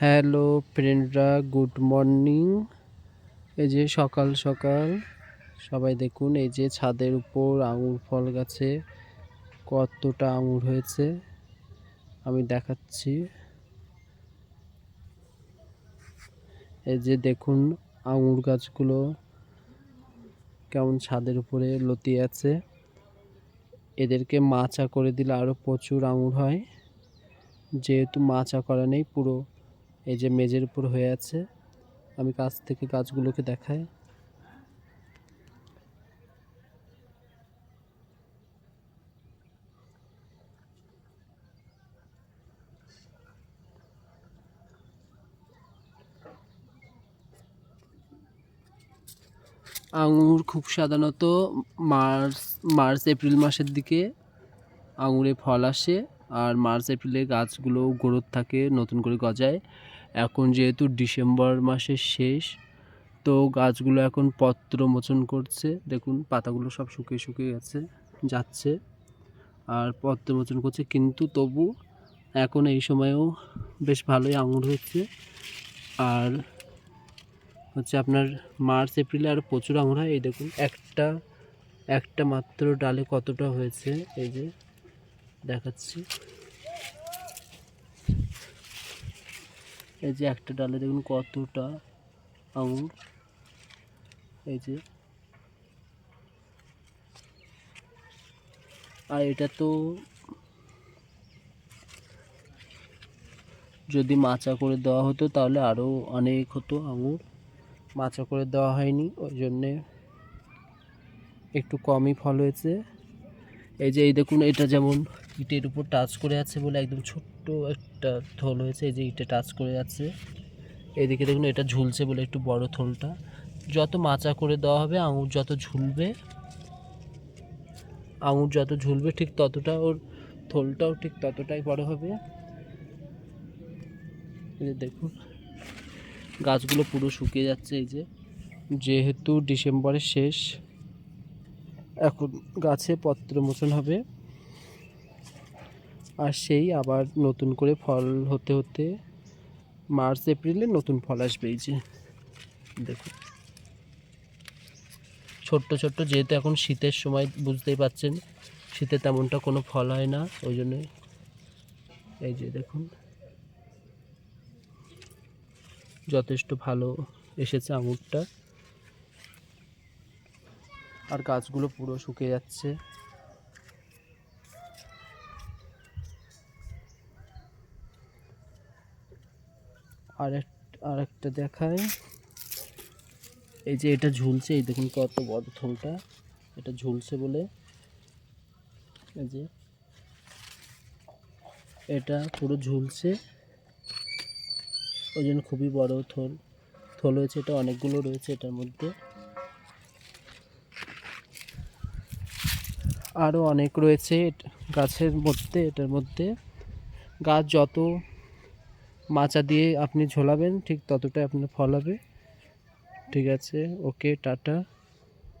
Hello ফ্রেন্ডরা, good morning. এই যে সকাল সকাল, সবাই দেখুন এই যে ছাদের উপর আঙুর ফল গাছে কতটা আঙুর হয়েছে, আমি দেখাচ্ছি। এই যে দেখুন আঙুর গাছগুলো কেমন ছাদের উপরে লতিয়ে আছে। এদেরকে মাচা করে দিলে আরও প্রচুর আঙুর হয়। যেহেতু মাচা করা নেই, পুরো এই যে মেজের উপর হয়ে আছে, আমি কাছ থেকে গাছগুলোকে দেখাই। আঙুর খুব সাধারণত মার্চ মার্চ, এপ্রিল মাসের দিকে আঙুরে ফল আসে, আর মার্চ, এপ্রিলে গাছগুলো গ্রোথ থাকে, নতুন করে গজায়। এখন যেহেতু ডিসেম্বর মাসের শেষ, তো গাছগুলো এখন পত্র মোচন করছে। দেখুন, পাতাগুলো সব শুকিয়ে শুকিয়ে গেছে, যাচ্ছে। আর পত্র মোচন করছে, কিন্তু তবু এখন এই সময়েও বেশ ভালোই আঙুর হচ্ছে। আর হচ্ছে আপনার মার্চ, এপ্রিলে আর প্রচুর আঙুর হয়। এই দেখুন, একটা একটা মাত্র ডালে কতটা হয়েছে? এই যে দেখাচ্ছি। এই যে একটা ডালে দেখুন কতটা আঙুর। এই যে। আর এটা তো যদি মাচা করে দেওয়া হতো তাহলে আরও অনেক হতো আঙুর। মাচা করে দেওয়া হয়নি, ওই জন্যে একটু কমই ফল হয়েছে। এই যে, এই দেখুন, এটা যেমন ইটের উপর টাচ করে আছে বলে একদম ছোট্ট একটা থল হয়েছে, এই যে ইটে টাচ করে আছে। এদিকে দেখুন এটা ঝুলছে বলে একটু বড় থলটা। যত মাচা করে দেওয়া হবে, আঙুর যত ঝুলবে, আঙুর যত ঝুলবে, ঠিক ততটা ওর থলটাও ঠিক ততটাই বড় হবে। দেখুন, গাছগুলো পুরো শুকিয়ে যাচ্ছে, এই যে। যেহেতু ডিসেম্বরের শেষ, এখন গাছে পত্র মোচন হবে। আর সেই আবার নতুন করে ফল হতে হতে মার্চ, এপ্রিলে নতুন ফল আসবে এই যে। দেখুন। ছোট্ট ছোট্ট, যেহেতু এখন শীতের সময় বুঝতেই পাচ্ছেন, শীতে তেমনটা কোনো ফল হয় না, ওই জন্য এই যে দেখুন। যথেষ্ট ভালো এসেছে আঙুরটা। আর গাছগুলো পুরো শুকিয়ে যাচ্ছে। আর আর একটা দেখায় এই যে এটা ঝুলছে, এই দেখুন কত বড় থলটা এটা ঝুলছে বলে। এই যে এটা পুরো ঝুলছে। ওই জন্য খুবই বড় থল থল হয়েছে। এটা অনেকগুলো রয়েছে এটার মধ্যে। আরও অনেক রয়েছে গাছের মধ্যে, এটার মধ্যে। গাছ যত মাচা দিয়ে আপনি ঝোলাবেন ঠিক ততটাই আপনার ফল হবে। ঠিক আছে ওকে টাটা।